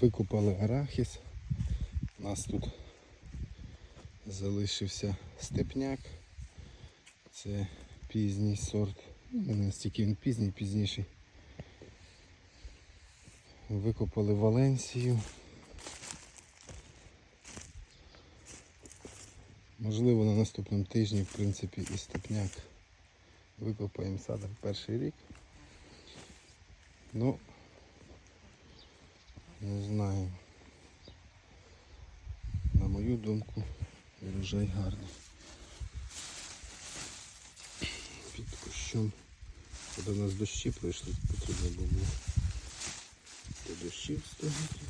Викопали арахіс. У нас тут залишився степняк. Це пізній сорт. Ну, Не настільки він пізній, пізніший. Викопали Валенсію. Можливо, на наступному тижні, в принципі, і степняк викопаємо садом перший рік. Ну, не знаю. На мою думку, врожай гарний. Під кущом. Коли у нас дощі пройшли, потрібно було до дощів стояти.